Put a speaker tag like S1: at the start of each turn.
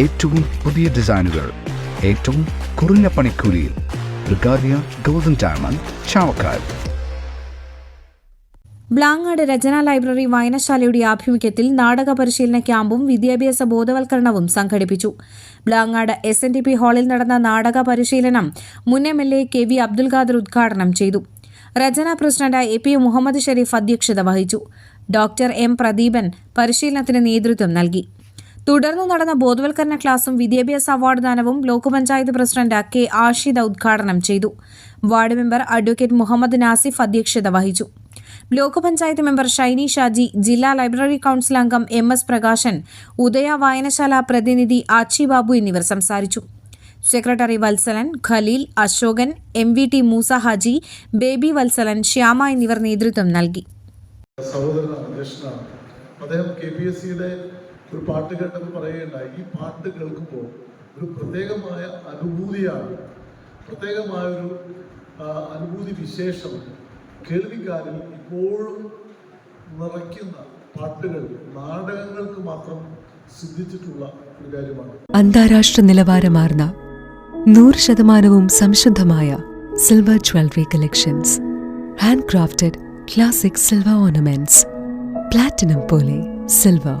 S1: ഏറ്റവും പുതിയ ഡിസൈനുകൾ ഏറ്റവും കുറഞ്ഞ പണിക്കൂലിയിൽ. ബ്രിഗാദിയ golden diamond Chavakkad
S2: Blangad Rachana library വായനശാലയുടെ ആഭിമുഖ്യത്തിൽ നാടക പരിശീലന ക്യാമ്പും വിദ്യാഭ്യാസ ബോധവൽക്കരണവും സംഘടിപ്പിച്ചു. Blangad S N D P ഹാളിൽ നടന്ന നാടക പരിശീലനം മുൻ M L A K V Abdul Khader ഉദ്ഘാടനം ചെയ്തു. രചന president A P Muhammad Sharif അധ്യക്ഷത വഹിച്ചു. ഡോക്ടർ എം പ്രദീപൻ പരിശീലനത്തിന് നേതൃത്വം നൽകി. തുടർന്ന് നടന്ന ബോധവൽക്കരണ ക്ലാസും വിദ്യാഭ്യാസ award ദാനവും block panchayat president K Ashida ഉദ്ഘാടനം ചെയ്തു. Ward member advocate Muhammad Nasif അധ്യക്ഷത വഹിച്ചു. ബ്ലോക്ക് പഞ്ചായത്ത് മെമ്പർ ഷൈനി ഷാജി ജില്ലാ ലൈബ്രറി കൌൺസിൽ അംഗം എം എസ് പ്രകാശൻ ഉദയ വായനശാല പ്രതിനിധി ആച്ചി ബാബു എന്നിവർ സംസാരിച്ചു. Secretary Valsalan Khaleel Ashokan M V T Moosa Haji Baby Valsalan Shyama എന്നിവർ നേതൃത്വം നൽകി.
S3: സഹോദരൻ അദ്ദേഹം കെ പി എസ് സിയുടെ ഒരു പാട്ട് കേട്ടത് പറയുകയുണ്ടായി ഈ പാട്ട് കേൾക്കുമ്പോൾ ഒരു പ്രത്യേകമായ അനുഭൂതിയാണ്. പ്രത്യേകമായ ഒരു അനുഭൂതി വിശേഷം കേൾവിക്കാരിൽ ഇപ്പോഴും നിറയ്ക്കുന്ന പാട്ടുകൾ നാടകങ്ങൾക്ക് മാത്രം സിദ്ധിച്ചിട്ടുള്ള ഒരു കാര്യമാണ്.
S4: അന്താരാഷ്ട്ര നിലവാരമാർന്ന നൂറ് ശതമാനവും സംശുദ്ധമായ silver jewellery collections handcrafted classic silver ornaments platinum പോലെ silver